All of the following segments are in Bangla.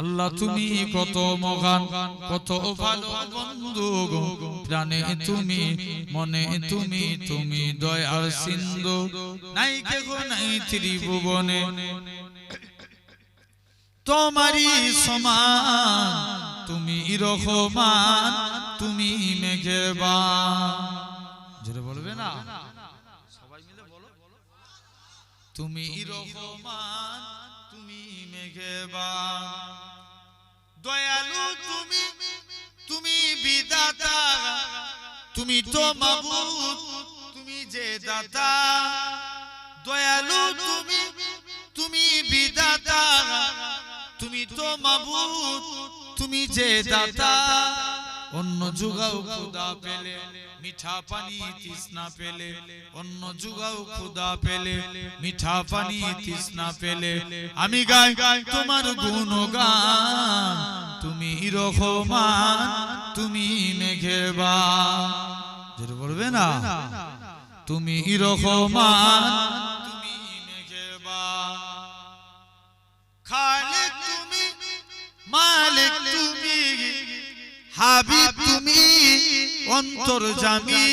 আল্লাহ তুমি কত মগান কত ভালো বন্ধু গো প্রাণে তুমি মনে তুমি তুমি দয়ার সিন্ধু। নাই কেহ নাই ত্রিভুবনে। তোমারই সমান তুমি রহমান তুমি মেঘেবান জোরে বলবে না? সবাই মিলে বলো। তুমি রহমান তুমি মেঘেবান দয়ালু তুমি তুমি বিদাতা, তুমি তো মাবুদ, তুমি যে দাতা। দয়ালু তুমি তুমি বিদাতা, তুমি তো মাবুদ, তুমি যে দাতা। অন্য যুগাও খুদা পেলে, মিঠা পানি তৃষ্ণা পেলে। অন্য যুগাও খুদা পেলে, মিঠা পানি তৃষ্ণা পেলে। আমি গাই গাই তোমার গুণগান, তুমি রহমান, তুমি মেঘেবা যেটা বলবে না? তুমি রহমান হাবিব তুমি অন্তর জামি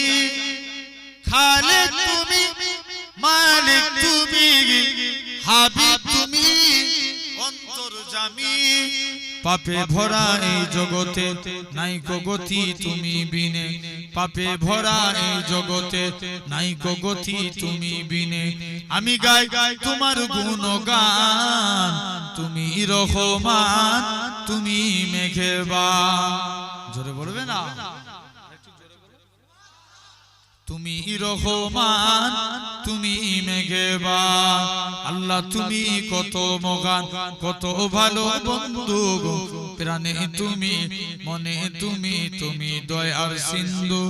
খালেক তুমি মালিক তুমি। হাবিব তুমি অন্তর জামি পাপে ভরা এই জগতে নাই গতি তুমি বিনে। পাপে ভরা এই জগতে নাই গতি তুমি বিনে। আমি গাই গাই তোমার গুণগান। তুমি রহমান তুমি মেঘেবা জোরে বলবে না? তুমি রহমান তুমি মেঘেবা আল্লাহ তুমি কত মগান কত ভালো বন্ধু প্রাণে তুমি মনে তুমি তুমি দয়ার সিন্ধু।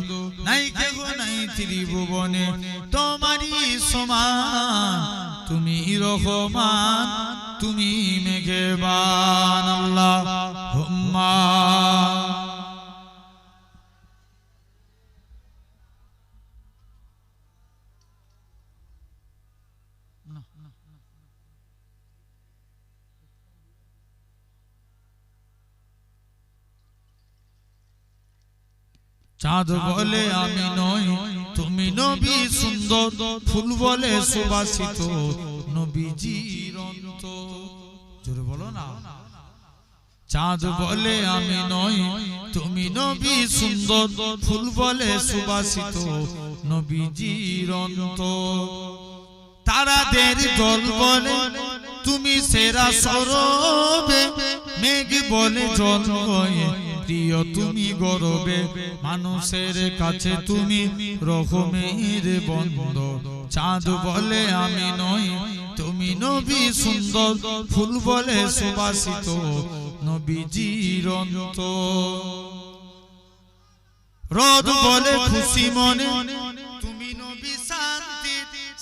নাই কেহ নাই ত্রিভুবনে তোমারই সমান। তুমি রহমান তুমি মেঘেবান আল্লাহ হুম্মা চাঁদ বলে আমি নই, তুমি নবী সুন্দর, ফুল বলে সুবাসিত অন্ত জোরে বলো না। চাঁদ বলে আমি নই, তুমি নবী সুন্দর, ফুল বলে সুবাসিত নবীজির অন্ত তারাদের দল বলে, তুমি সেরা সরবে, মেঘ বলে জল হয়ে প্রিয়, তুমি গরবে, মানুষের কাছে তুমি রকমের বন্ধ। চাঁদ বলে আমি নই, তুমি নবী সুন্দর, ফুল বলে সুবাসিত, নবীজির অন্ত। রোদ বলে খুশি মনে, তুমি নবী শান্তি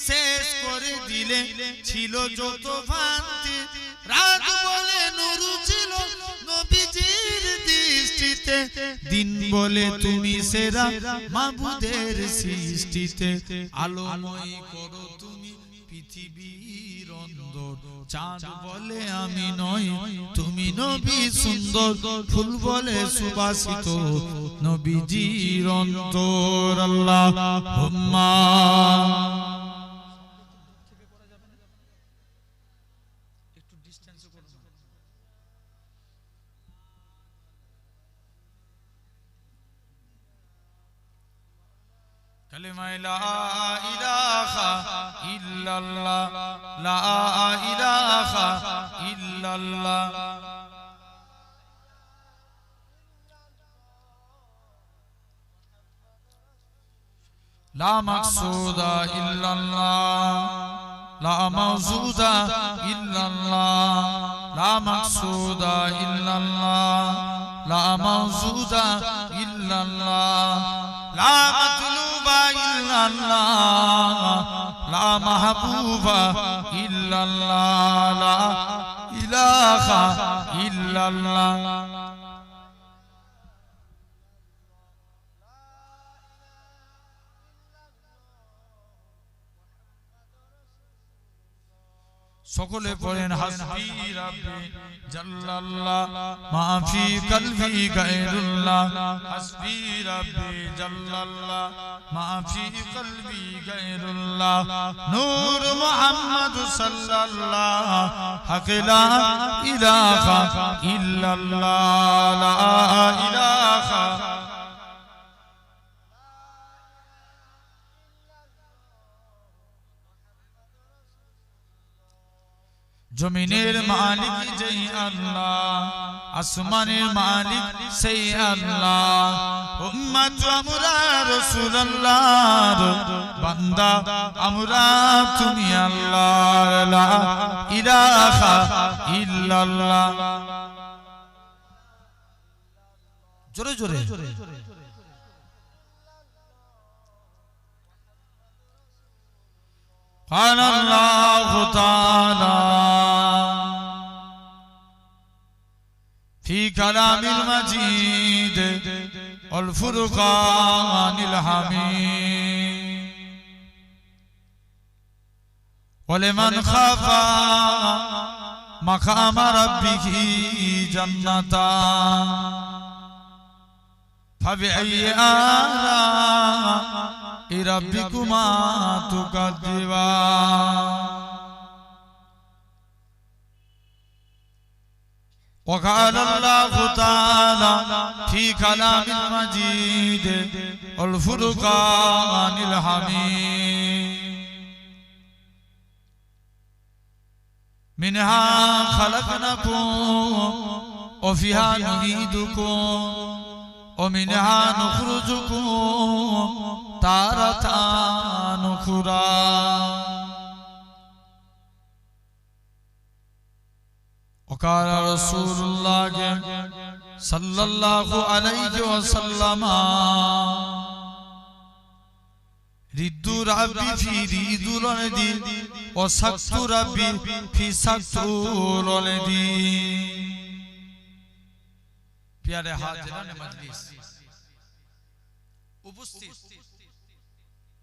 শেষ করে দিলে, ছিল যত ভ্রান্তি বলে তুমি সেরা মাবুদের সৃষ্টিতে আলোময় করো তুমি পৃথিবীর অন্দর। চাঁদ বলে আমি নই তুমি নবী সুন্দর। ফুল বলে সুবাসিত নবীজির অন্তর। আল্লাহ কালেমায় লা ইলাহা ইল্লাল্লাহ লা ইলাহা ইল্লাল্লাহ لا مقصود إلا الله لا موجود إلا الله لا مقصود إلا الله لا موجود إلا الله لا مطلوب ইল্লাল্লাহ লা মাহবুবা ইল্লাল্লাহ লা ইলাহা সকলে পড়েন হাসবি রাব্বি জাল্লাল্লাহ মা ফি কলবি গায়রুল্লাহ হাসবি রাব্বি জাল্লাল্লাহ মা ফি কলবি গায়রুল্লাহ নূর মুহাম্মদ সাল্লাল্লাহ হক লা ইলাহা ইল্লাল্লাহ লা ইলাহা জমিনের মালিক যেই আল্লাহ আসমানের মালিক সেই আল্লাহ। উম্মত আমরা রাসূলুল্লাহর বান্দা আমরা তুমি আল্লাহর লা ইলাহা ইল্লাল্লাহ। জোরে জোরে। قال الله تعالى في كلام المجيد والفرقان الحميد ولمن خاف مقام ربه جنتان فبأي آلاء ربكما تكذبان وقال الله تعالى في كلام المجيد والفرقان الحميد منها خلقناكم وفيها نعيدكم ومنها نخرجكم تارة نخرى وقال رسول الله صلى الله عليه وسلم رد ربي في رد ولدي وسكت ربي في سكت ولدي প্যারে হাজিরান মজলিস উপস্থিত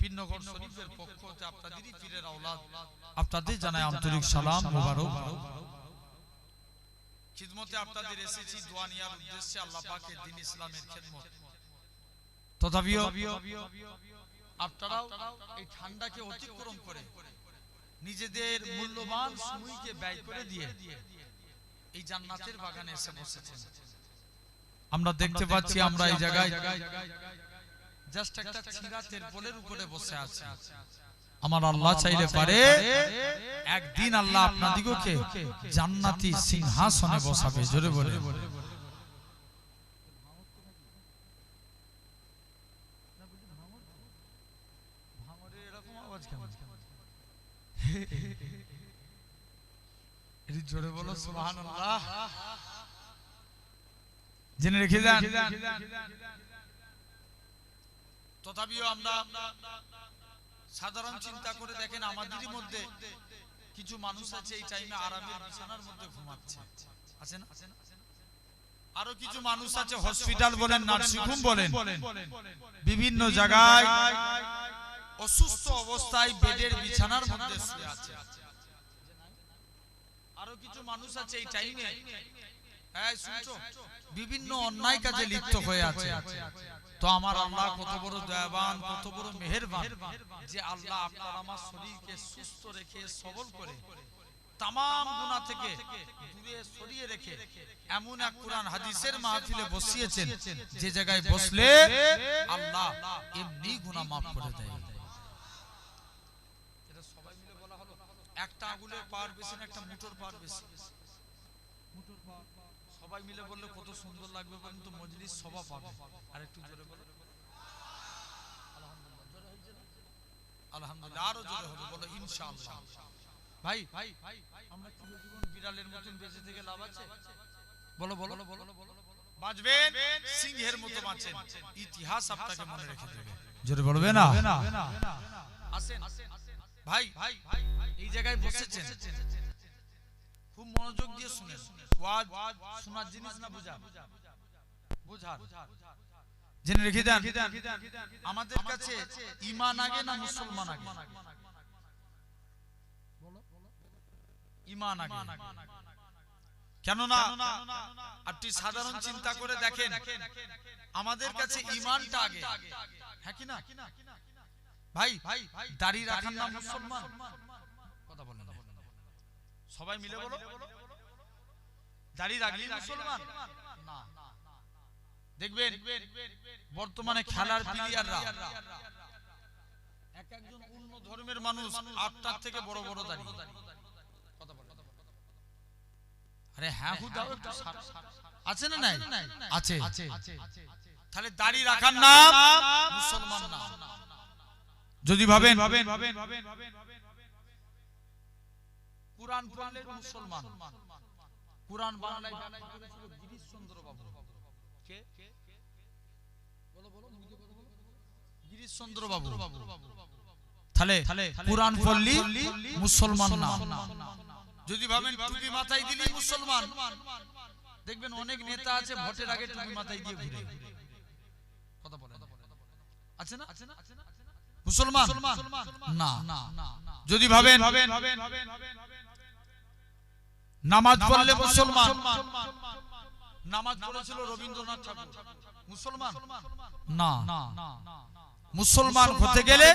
শরীফের পক্ষ আপনাদেরই পীরের আওলাদ। আপনাদের জানাই আন্তরিক সালাম মোবারক। খিদমতে আপনাদের এসেছি দোয়া নেওয়ার উদ্দেশ্যে আল্লাহ পাকের দিন ইসলামের খেদমত। তথাপিও আপনারাও এই ঠান্ডাকে অতিক্রম করে নিজেদের মূল্যবান সময়কে ব্যয় করে দিয়ে এই জান্নাতের বাগানে এসে বসেছেন। আমরা দেখতে পাচ্ছি আমরা এই জায়গায় জাস্ট একটা ছিঁড়া তেরপলের উপরে বসে আছি। আমার আল্লাহ চাইলে পারে একদিন আল্লাহ আপনাদিগকে জান্নাতি সিংহাসনে বসাবে জোরে বলে। জোরে বলো। সুবহানাল্লাহ। জেনে রেখে যান। তথাপিও আমরা সাধারণ চিন্তা করে দেখেন আমাদেরই মধ্যে কিছু মানুষ আছে এই টাইমে আরামের বিছানার মধ্যে ঘুমাচ্ছে। আছেন আরও কিছু মানুষ আছে হসপিটাল বলেন নার্সিংহোম বলেন। বিভিন্ন জায়গায় অসুস্থ অবস্থায় বেডের বিছানার মধ্যে শুয়ে আছে। আরও কিছু মানুষ আছে এই টাইমে বিভিন্ন অন্যায় কাজে লিপ্ত হয়ে আছে। তো আমার আল্লাহ কত বড় দয়াবান কত বড় মেহেরবান যে আল্লাহ আপনার আমার শরীরকে সুস্থ রেখে সবল করে তাম গুণা থেকে দূরে সরিয়ে রেখে এমন এক কোরআন হাদিসের মাহফিলে বসিয়েছেন। যে জায়গায় বসলে আল্লাহ এমনি গুনাহ মাফ করে দেয়। এটা সবাই মিলে বলা হলো। একটা আগুলের পাওয়ার বেশি না একটা মোটর পাওয়ার বেশি। সবাই মিলে বললে কত সুন্দর লাগবে বলুন তো মজলিস সভা পাবে। আর একটু জোরে বলো। আলহামদুলিল্লাহ। আরও জোরে হবে বলো ইনশাআল্লাহ। ভাই ভাই আমরা চিরজীবন বিড়ালের মতন বেঁচে থেকে লাভ আছে? বলো বলো বলো বাঁচবেন? সিংহের মতো বাঁচেন। ইতিহাস আপনাকে মনে রেখে দেবে। জোরে বলবে না? আসেন। ভাই ভাই এই জায়গায় বসেছেন। খুব মনোযোগ দিয়ে ওয়াজ শোনার জিনিস না বুঝা? বুঝার। জেনে রেখে দেন। আমাদের কাছে ইমান আগে না মুসলমান আগে? সাধারণ চিন্তা করে আমাদের কাছে ইমানটা আগে। হ্যাঁ ভাই, দাড়ি রাখার নাম মুসলমান। সবাই মিলে বলো? দাড়ি রাখলি মুসলমান? না। দেখবেন বর্তমানে খেলার প্লেয়াররা এক একজন অন্য ধর্মের মানুষ আটটার থেকে বড় বড় দাড়ি। আরে হ্যাঁ হু একটু আছে না নাই? আছে। তাহলে দাড়ি রাখার নাম মুসলমান না যদি ভাবেন কুরআন পড়লে মুসলমান। কুরআন বাংলায় করেছিল গিরিশ চন্দ্র বাবু কে বলো বলো গিরিশ চন্দ্র বাবু তাহলে কুরআন পড়লি মুসলমান না। যদি ভাবেন টুপি মাথায় দিলি মুসলমান। দেখবেন অনেক নেতা আছে ভোটের আগে টুপি মাথায় দিয়ে ঘুরে। কথা বলেন। আছে না? আছে না? মুসলমান? না। যদি ভাবেন নামাজ পড়লে মুসলমান। নামাজ পড়েছিল রবীন্দ্রনাথ ঠাকুর। মুসলমান? না। মুসলমান হতে গেলে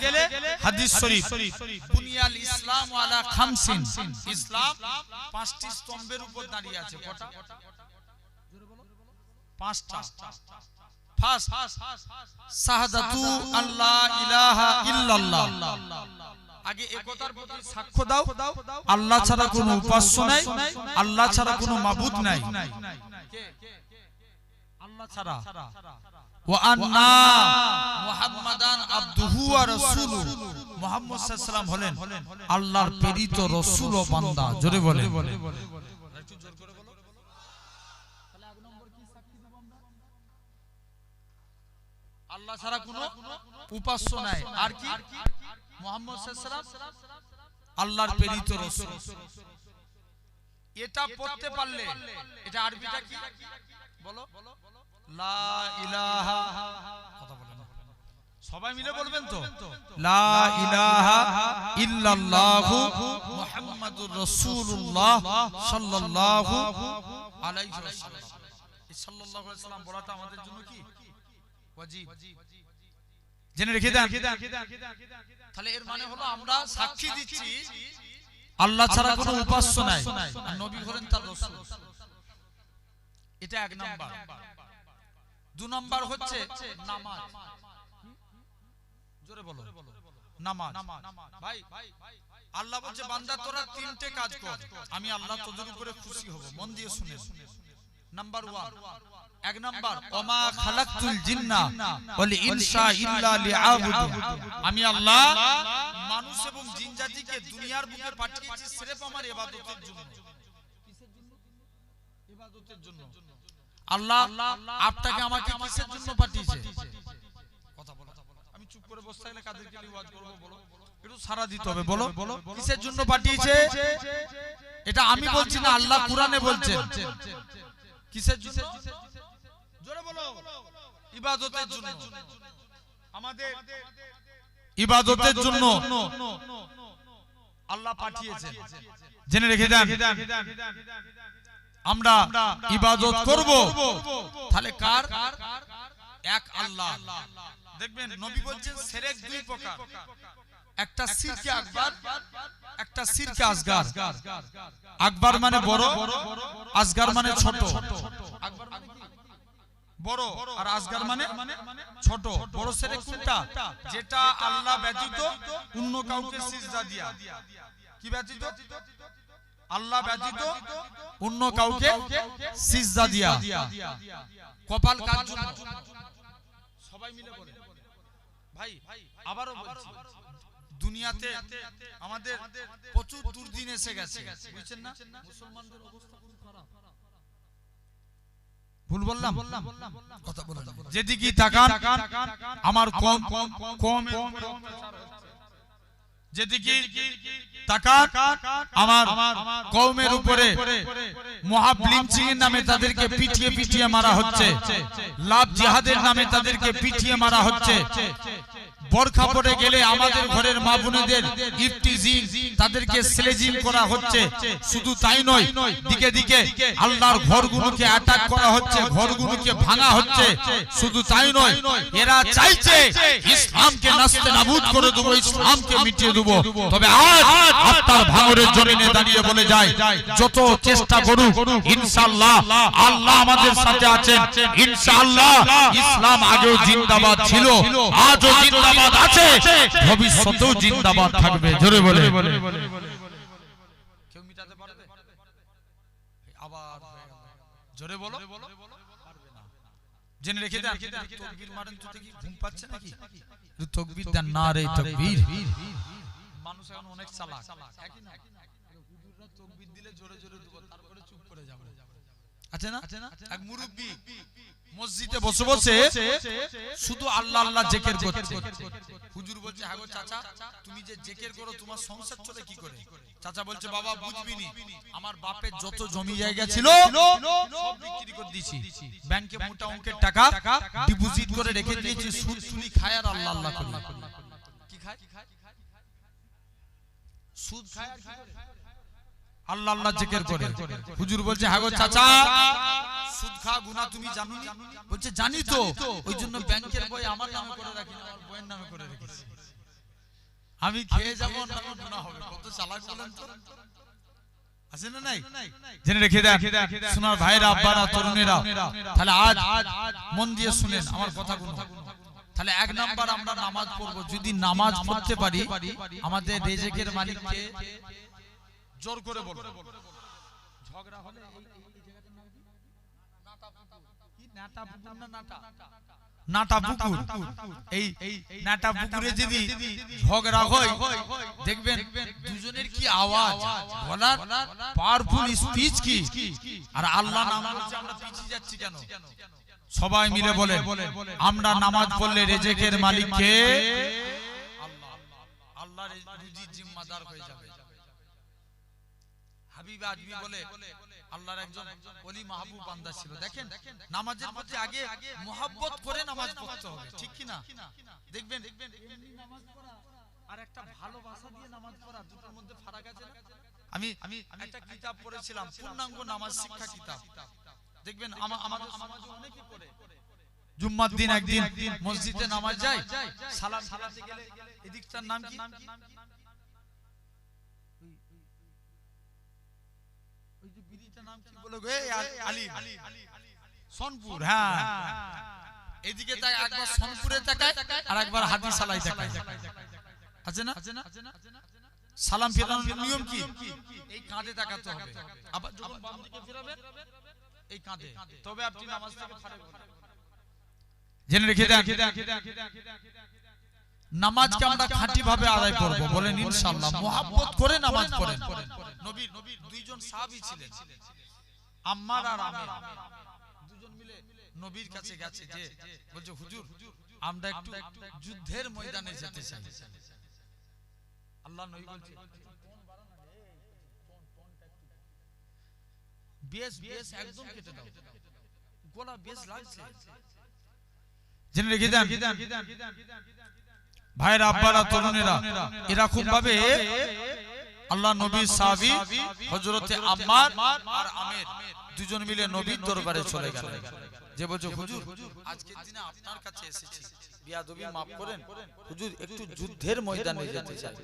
হাদিস শরীফ। বুনিয়াল ইসলাম আলা খামসিন। ইসলাম পাঁচটি স্তম্ভের উপর দাঁড়িয়ে আছে। কটা? পাঁচটা। ফার্স্ট শাহাদাতু আল্লাহ ইলাহা ইল্লাল্লাহ। আগে একতার প্রতি সাক্ষ্য দাও। আল্লাহ ছাড়া কোনো উপাস্য নাই। আল্লাহ ছাড়া কোনো মাবুদ নাই। আল্লাহ ছাড়া। ওয়া আন্না মুহাম্মাদান আবদুহু ওয়া রাসূলুহু। মুহাম্মদ সাল্লাল্লাহু হলেন আল্লাহর প্রেরিত রাসূল ও বান্দা। জোরে বলে একটু জোর করে বলো। তাহলে এক নম্বর কি সাক্ষী দেব আমরা? আল্লাহ ছাড়া কোনো উপাস্য নাই। আর কি? মুহাম্মদ আল্লাহর প্রেরিত রাসূল। এটা পড়তে পারলে। এটা আরবিটা কি? বলো। লা ইলাহা। কথা বলেন। সবাই মিলে বলবেন তো? লা ইলাহা ইল্লাল্লাহু মুহাম্মাদুর রাসূলুল্লাহ সাল্লাল্লাহু আলাইহি ওয়াসাল্লাম। এই সাল্লাল্লাহু আলাইহি ওয়াসাল্লাম বলাটা আমাদের জন্য কি? ওয়াজিব। জেনে রেখে দেন। তাহলে এর মানে হলো আমরা সাক্ষী দিচ্ছি আল্লাহ ছাড়া কোনো উপাস্য নাই। নবী হলেন তার রাসূল। এটা এক নাম্বার। দু নাম্বার হচ্ছে নামাজ। জোরে বলো। নামাজ। ভাই আল্লাহ বলছে বান্দা তোরা তিনটে কাজ কর। আমি আল্লাহ তোদের উপরে খুশি হব। মন দিয়ে শুনে নাম্বার ওয়ান। এক নাম্বার ওমা খালাকতুল জিন্না। ওয়াল ইনসা ইল্লা লিআবুদু। আমি আল্লাহ মানুষ এবং জিন জাতিকে দুনিয়ার বুকে পাঠিয়েছি সির্ফ আমার ইবাদতের জন্য। কিসের জন্য? ইবাদতের জন্য। আল্লাহ আপনাকে আমাকে কিসের জন্য পাঠিয়েছে? কথা বলো আমি চুপ করে বসে থাকলে কাদেরকে ওয়াজ করব বলো? একটু সারা দিতে হবে বলো। কিসের জন্য পাঠিয়েছে? এটা আমি বলছি না আল্লাহ কোরআনে বলছেন। কিসের জন্য? জোরে বলো। ইবাদতের জন্য। আমাদের ইবাদতের জন্য। আল্লাহ পাঠিয়েছেন জেনে রেখে দেন। আমরা ইবাদত করব। তাহলে কার? এক আল্লাহ। দেখবেন নবী বলছেন সেরেক দুই প্রকার। একটা সিরকে আকবার একটা সিরকে আসগার। আকবার মানে বড় আসগার মানে ছোট। আকবার মানে? বড় আর আসগার মানে ছোট। বড় সেরেক কোনটা? যেটা আল্লাহ ব্যতীত অন্য কাউকে সিজদা দিয়া। কি ব্যতীত? আল্লাহ ব্যতীত অন্য কাউকে সিজদা দিয়া। কপাল কার জন্য? সবাই মিলে বলে। ভাই, আবারও বলছি, দুনিয়াতে আমাদের প্রচুর দুর্দিন এসে গেছে। বুঝছেন না? মুসলমানদের অবস্থা খুব খারাপ। ভুল বললাম। যেদিকে তাকান আমার কম কম কম যেদিকে আমার কওমের উপরে নামে তাদেরকে পিটিয়ে পিটিয়ে মারা হচ্ছে। লাভ জিহাদের নামে তাদেরকে পিটিয়ে মারা হচ্ছে। বরখা পরে গেলে আমাদের ঘরের মা তাদেরকে করা হচ্ছে। শুধু তাই নয়, দিকে দিকে আল্লাহর ঘরগুলোকে অ্যাটাক করা হচ্ছে, ঘরগুলোকে ভাঙা হচ্ছে। শুধু তাই নয়, এরা চাইছে ইসলামকে নাস্তে নাবুদ করে দেবো, ইসলামকে মিটিয়ে দেবো। তবে আজ আপনার ভাঙরের জমিনে দাঁড়িয়ে বলে যায় যত চেষ্টা করুক, ইনশাআল্লাহ, আল্লাহ আমাদের সাথে আছেন। ইনশাআল্লাহ, ইসলাম আগেও জিন্দাবাদ ছিল, আজও জিন্দাবাদ আছে, ভবিষ্যতেও জিন্দাবাদ থাকবে। জোরে বলে। কেউ মিটাতে পারবে? আবার জোরে বলো। জেনে রেখে দেন। তকবীর মারেন তো দেখি ঘুম পাচ্ছে নাকি? তকবীর দেন। না রে তকবীর। মানুষ এখন অনেক চালাক। একই না হুজুররা তকবীর দিলে জোরে জোরে দেবো তারপরে চুপ করে যাবে। আছে না? এক মুরব্বি মসজিদে বসে বসে শুধু আল্লাহ আল্লাহ জেকের করছে। হুজুর বলছে হ্যাঁ চাচা তুমি যে জেকের করো তোমার সংসার চলে কি করে? চাচা বলছে বাবা বুঝবিনি। আমার বাপের যত জমি জায়গা ছিল সব বিক্রি করে দিয়েছি। ব্যাংকে মোটা অঙ্কের টাকা ডিপোজিট করে রেখে দিয়েছি সুদ তুলি খায় আর আল্লাহ আল্লাহ করি। কি খায়? সুদ খায় আর আল্লাহ আল্লাহ জিকির করে। হুজুর বলছে চাচা সুদ খা গুনাহ তুমি জানো বলছে জানি তো। ওই জন্য ব্যাংকের বই আমার নামে করে রাখি আমার বইয়ের নামে করে রেখেছি। আমি খেয়ে যাব না আমার হবে। কত চালাক বলেন তো। আছে না নাই? জেনে রেখে দেন। সোনার ভাইরা আব্বারা তরুণেরা তাহলে আজ মন দিয়ে শুনেন আমার কথাগুলো তাহলে এক নাম্বার আমরা নামাজ পড়ব। যদি নামাজ পড়তে পারি আমাদের রেজেকের মালিককে জোর করে বলো ঝগড়া হলে এই- এই- এই জায়গাটার নাম কি? কি? নাটা পুকুর না নাটা? নাটা পুকুর। এই নাটা পুকুরে যদি ঝগড়া হয় দেখবেন দুজনের কি আওয়াজ? বলার পাওয়ারফুল স্পিচ কি? আর আল্লাহ নাম আমরা পিছিয়ে যাচ্ছি কেন? সবাই মিলে বলে আমরা নামাজ পড়লে রেজেকের মালিককে আল্লাহ আল্লাহ রুজির জিম্মাদার হয়ে যাবে। হাবিব আজমি বলে আল্লাহর একজন ওলি মাহবুব বান্দা ছিল। দেখেন নামাজের মধ্যে আগে মোহাব্বত করে নামাজ পড়তে হবে ঠিক কি না? দেখবেন নামাজ পড়া আর একটা ভালোবাসা দিয়ে নামাজ পড়া দুটোর মধ্যে ফারাক আছে আমি আমি একটা কিতাব পড়েছিলাম পূর্ণাঙ্গ নামাজ শিক্ষা কিতাব। দেখবেন আমাদের সমাজে অনেকে পড়ে জুম্মার দিন একদিন মসজিদে নামাজ যায় সালাম ফিরাতে গেলে এদিকটার নাম কি? ওই যে বিড়িটার নাম কি বলে গো? এই আ- আলিম। সনপুর। হ্যাঁ। এদিকে একবার সনপুরে তাকায় আর একবার হাতি সালাই তাকায়। আছে না? সালাম ফেরানোর নিয়ম কি? এই কাঁধে তাকাতে হবে। আবার যখন বাম দিকে ফেরাবেন এই কাঁধে। তবে আপনি নামাজ থেকে ফারেক হবেন। জেনে রেখে দেন। নামাজকে আমরা খাঁটি ভাবে আদায় করব। বলেন ইনশাআল্লাহ। মোহাব্বত করে নামাজ পড়েন। নবীর দুইজন সাহাবী ছিলেন। আম্মার আর আমের। দুজন মিলে নবীর কাছে গেছে যে বলছে হুজুর আমরা একটু যুদ্ধের ময়দানে যেতে চাই। আল্লাহ নবী বলছে বেশ বেশ একদম কেটে দাও। গলা বেশ লাগছে। জেনে রেখে দেন। ভাইরা আব্বারা তরুণেরা এরকম ভাবে আল্লাহ নবীর সাহাবী হযরতে আম্মার আর আমের। দুজন মিলে নবীর দরবারে চলে গেলেন। যে বলছে হুজুর আজকের দিনে আপনার কাছে এসেছি। বিয়াদবি maaf করেন। হুজুর একটু যুদ্ধের ময়দানে যেতে চাই।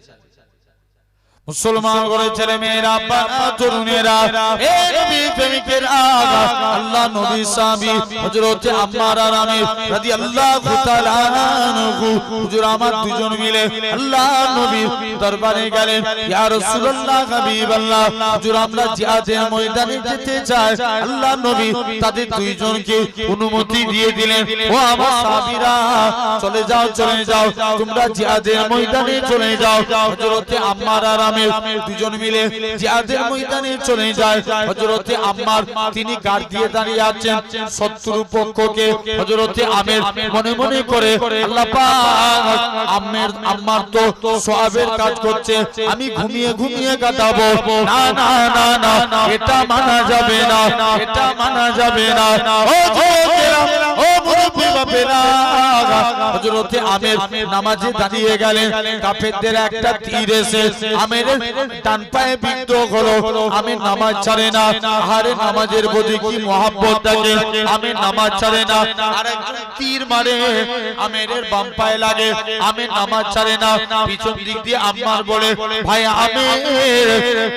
মুসলমান করে ছেলে মেয়েরা বাবা তরুণেরা এ নবী প্রেমিকের আগা আল্লাহ নবী সাহাবী হযরত আম্মার আর আমি রাদিয়াল্লাহু তাআলা আনহু। হুজুর আমার দুজন মিলে আল্লাহ নবী দরবারে গেলেন। ইয়া রাসূলুল্লাহ হাবিবাল্লাহ, হুজুর আমরা জিহাদের ময়দানে যেতে চাই। আল্লাহ নবী তাদের দুইজনকে অনুমতি দিয়ে দিলেন। ও আমার সাহাবীরা, চলে যাও চলে যাও, তোমরা জিহাদের ময়দানে চলে যাও। হযরতে আম্মার আর আমি দুজন মিলে জিহাদের ময়দানে চলে যায়। হযরতে আম্মার তিনি গার্ড দিয়ে দাঁড়িয়ে আছেন শত্রু পক্ষকে। হযরতে আমের মনে মনে করে, আল্লাহ পাক আম্মের আম্মার তো সওয়াবের কাজ করছে, আমি ঘুমিয়ে ঘুমিয়ে কাটাবো না না না না, এটা মানা যাবে না, এটা মানা যাবে না। ও ও হযরতে আমের নামাজে দাঁড়িয়ে গেলেন। একটা তীর এসে আমের পায়ে বিদ্ধ হলো। আমের নামাজ ছাড়ে না। আহারে নামাজের কি মহাব্বত থাকে আমের নামাজ ছাড়ে না। তীর মারে। আমের বাম পায়ে লাগে। আমের নামাজ ছাড়ে না। পিছন দিক দিয়ে আম্মার বলে, ভাই আমের,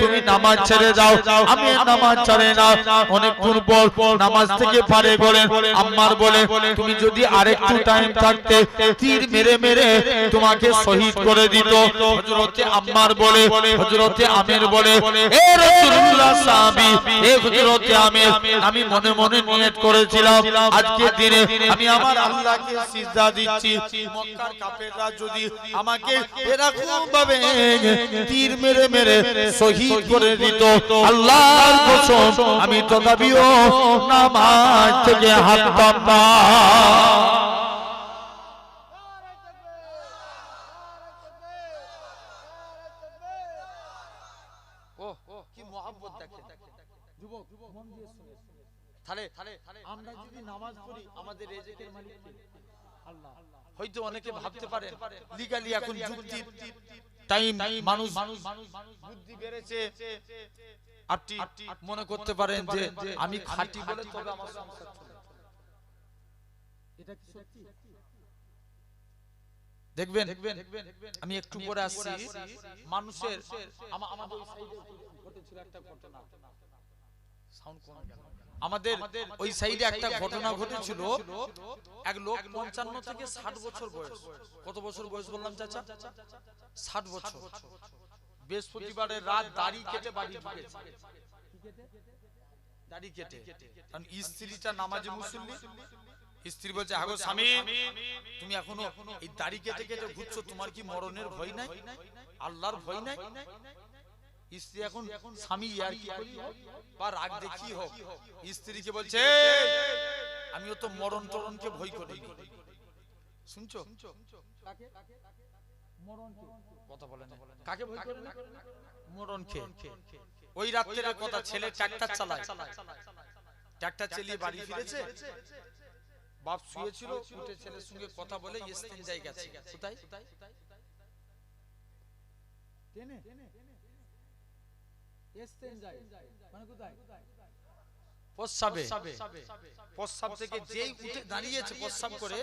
তুমি নামাজ ছেড়ে যাও। আমের নামাজ ছাড়ে না। অনেকক্ষণ পর নামাজ থেকে পারে বলেন আম্মার বলে, তুমি যদি আরেকটু টাইম থাকতে তীর মেরে মেরে তোমাকে শহীদ করে দিত হযরতে আম্মার বলে হযরতে আমের বলে এ রাসূলুল্লাহ সাহাবী এ হযরতে আমের আমি মনে মনে নিয়ত করেছিলাম আজকে দিনে আমি আমার আল্লাহকে সিজদা দিচ্ছি মক্কার কাফেররা যদি আমাকে এরকম ভাবে তীর মেরে মেরে শহীদ করে দিত। আল্লাহর কসম আমি তথাপিও নামাজ থেকে হাঁটতাম না। হয়তো অনেকে ভাবতে টাইম মানুষ আপনি মনে করতে পারেন যে আমি খাঁটি বলে তবে আমার সংসার এটা কি সত্যি? দেখবেন আমি একটু পরে আসছি। মানুষের আমাদের ওই সাইডে ঘটেছিল একটা ঘটনা। সাউন্ড কমে আমাদের ওই সাইডে একটা ঘটনা ঘটেছিল। এক লোক পঞ্চান্ন থেকে ষাট বছর বয়স। কত বছর বয়স বললাম চাচা? ষাট বছর। বৃহস্পতিবারের রাত দাড়ি কেটে বাড়ি ঢুকেছে। দাড়ি কেটে। কারণ স্ত্রীটা নামাজে মুসল্লি। স্ত্রী বলছে হাগো স্বামী তুমি এখনও এই দাড়ি কেটে কেটে ঘুরছো তোমার কি মরণের ভয় নাই? আল্লাহর ভয় নাই? স্ত্রী এখন স্বামী আর কি হোক বা রাগ দেখি হোক স্ত্রীকে বলছে আমিও তো মরণ টরণকে ভয় করি। শুনছো? কথা বলে না। কাকে ভয় করে? না মরণকে ওই রাত্রের কথা ছেলে ট্রাক্টর চালায়। ট্রাক্টর চালিয়ে বাড়ি ফিরেছে? বাপ শুয়েছিল উঠে ছেলের সঙ্গে কথা বলে ইস্তিন যাই গেছে কোথায়? টেনে? প্রস্রাবে। প্রস্রাব। থেকে যেই উঠে দাঁড়িয়েছে প্রস্রাব করে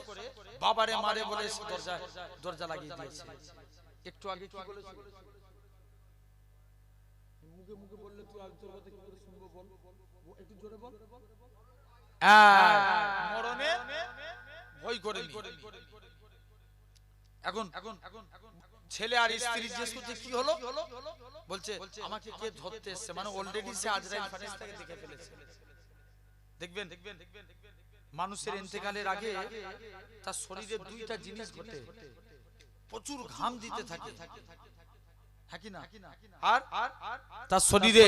বাবারে মারে বলে দরজা দরজা লাগিয়ে দিয়েছে। একটু আগে কি বলেছিল? মুখে মুখে বললে তুই আর তোর কথা কি করে শুনব বল? একটু জোরে বল। মানে মানুষের ইন্তেকালের আগে তার শরীরে দুইটা জিনিস ঘটে। প্রচুর ঘাম দিতে থাকে। হ্যাঁ আর তার শরীরে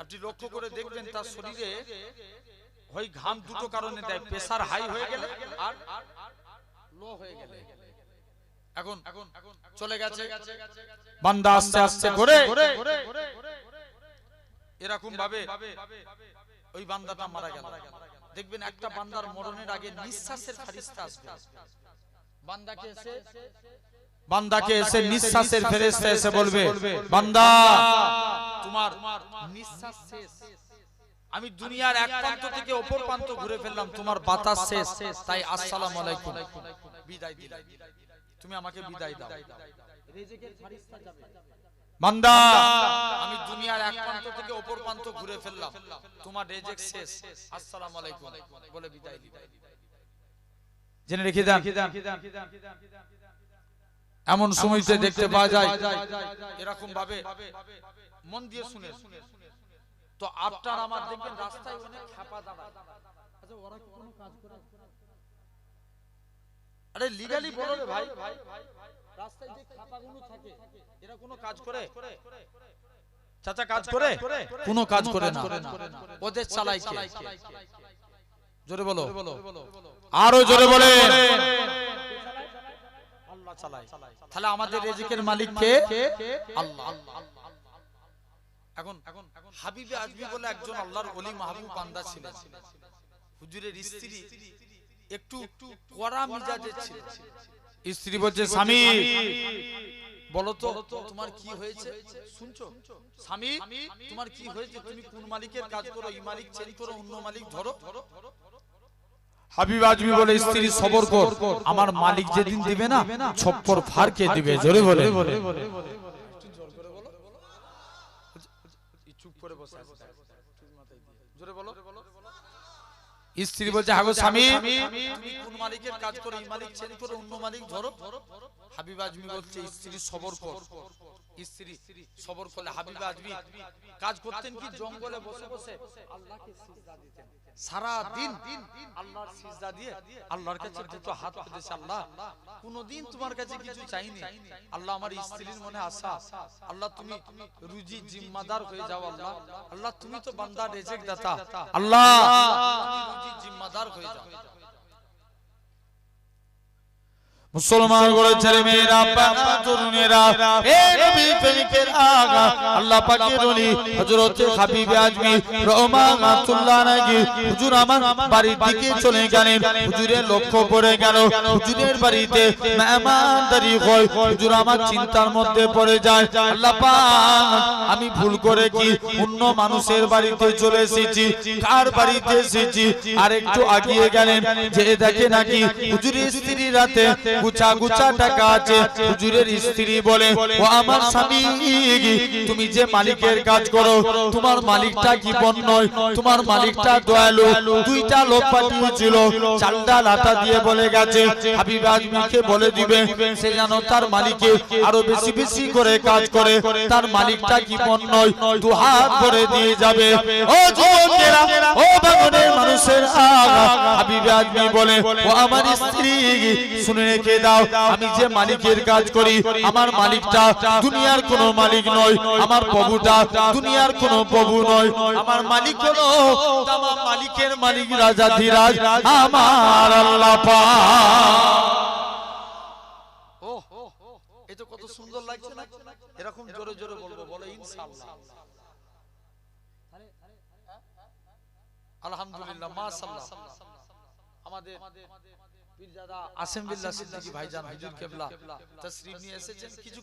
আপনি লক্ষ্য করে দেখবেন তার শরীরে ওই ঘাম দুটো কারণে দেয় প্রেসার হাই হয়ে গেলে আর লো হয়ে গেলে। এখন এখন চলে গেছে। বান্দা আস্তে আস্তে করে এরকম ভাবে ওই বান্দাটা মারা গেল। দেখবেন একটা বান্দার মরণের আগে নিঃশ্বাসের ফারিস্তা আসবে। বান্দাকে এসে বান্দাকে এসে নিঃশ্বাসের ফেরেশতা এসে বলবে বান্দা তোমার নিঃশ্বাস শেষ। আমি দুনিয়ার এক প্রান্ত থেকে অপর প্রান্ত ঘুরে ফেললাম তোমার বাতাস শেষ। তাই আসসালামু আলাইকুম। বিদায় দিলাম। তুমি আমাকে বিদায় দাও। রেজেকের ফারিস্তা যাবে বান্দা আমি দুনিয়ার এক প্রান্ত থেকে অপর প্রান্ত ঘুরে ফেললাম। তোমার রেজেক শেষ। আসসালামু আলাইকুম। বলে বিদায় দিবে জেনে রেখে দেন। এমন সময়তে দেখতে পাওয়া যায়। এরকম ভাবে মন দিয়ে শুনে। তো আপনার আমার দেখবেন রাস্তায় অনেক খাপা দাঁড়ায় আচ্ছা ওরা কি কোনো কাজ করে? আরে লিগালি বলো রে ভাই। রাস্তায় যে খাপাগুলো থাকে এরা কোনো কাজ করে? চাচা কাজ করে? কোনো কাজ করে না। ওদের চালাই কে জোরে বলো। আরও জোরে বলে। আল্লাহ তাহলে আমাদের রিজিকের মালিক কে? আল্লাহ। এখন এখন হাবিবে আজমি বলে একজন আল্লাহর ওলি মাহবুব বান্দা ছিলেন। হুজুরের স্ত্রী একটু কড়া মিজাজের ছিল। স্ত্রী বলছে স্বামী বলো তো তোমার কি হয়েছে? শুনছো? স্বামী তোমার কি হয়েছে? তুমি কোন মালিকের কাজ করো? এই মালিক চেঞ্জ করো অন্য মালিক ধরো। হাবিব আজমি বলে স্ত্রী সবর কর। আমার মালিক যেদিন দিবে না ছপ্পর ফারকে দিবে। জোরে বলে স্ত্রী বলছে হাগো স্বামী তুমি কোন মালিকের কাজ করো এই মালিক ছেড়ে করে অন্য মালিক ধরো হাবিব আজমি বলছে স্ত্রী সবর কর। স্ত্রী সবর করলে হাবিব আজমি কাজ করতেন কি জঙ্গলে বসে বসে? আল্লাহকে সিজদা দিতেন। সারা দিন আল্লাহর সিজদা দিয়ে আল্লাহর কাছে দুটো হাত পেতেছে আল্লাহ কোনদিন তোমার কাছে কিছু চাইনি। আল্লাহ আমার স্ত্রীর মনে আশা। আল্লাহ তুমি রুজি জিম্মাদার হয়ে যাও আল্লাহ। আল্লাহ তুমি তো বান্দা রেজেক দাতা আল্লাহ রুজি জিম্মাদার হয়ে যাও। মুসলমান করে ছেলে মেয়েরা পানা তরুণেরা এ নবী প্রেমিকের আগা আল্লাহ পাকের ওলি হযরত হাবিব আজমি রহমাতুল্লাহ নাকি হুজুর আমার বাড়ির দিকে চলে গেলেন হুজুরের লক্ষ্য পড়ে গেল হুজুরের বাড়িতে মেহমানদারি হয় হুজুর আমার চিন্তার মধ্যে পড়ে যায় আল্লাহ পাক আমি ভুল করে কি অন্য মানুষের বাড়িতে চলে এসেছি কার বাড়িতে এসেছি আর একটু আগিয়ে গেলেন যে দেখে নাকি হুজুরের স্ত্রী রাতে গুছা গুছা টাকা আছে। হুজুরের স্ত্রী বলে ও আমার স্বামী তুমি যে মালিকের কাজ করো তোমার মালিকটা কি নয়? তোমার মালিকটা দয়ালু। দুইটা লোক পাঠিয়েছিল। চালটা লাতা দিয়ে বলে গেছে। হাবিব আজমিকে বলে দিবে সে যেন তার মালিকে আরও বেশি বেশি করে কাজ করে তার মালিকটা কি নয়? দু হাত করে দিয়ে যাবে। ও যুবকেরা ও বাগনের মানুষের আগা হাবিব আজমি বলে ও আমার স্ত্রী শুনে দাও। আমি যে মালিকের কাজ করি আমার মালিকটা দুনিয়ার কোনো মালিক নয় আমার প্রভুটা দুনিয়ার কোনো প্রভু নয়। আমার মালিক হলো মালিকের মালিক রাজা ধীরাজ আমার আল্লাহ ও এই তো কত সুন্দর লাগছে না? এরকম জোরে জোরে বলব বলো ইনশাআল্লাহ। আলহামদুলিল্লাহ মাশাআল্লাহ। আমাদের আসেম বিল্লাহ সিদ্দিকী ভাইজান হুজুর কেবলা তাশরীফ নিয়ে এসেছেন কিছু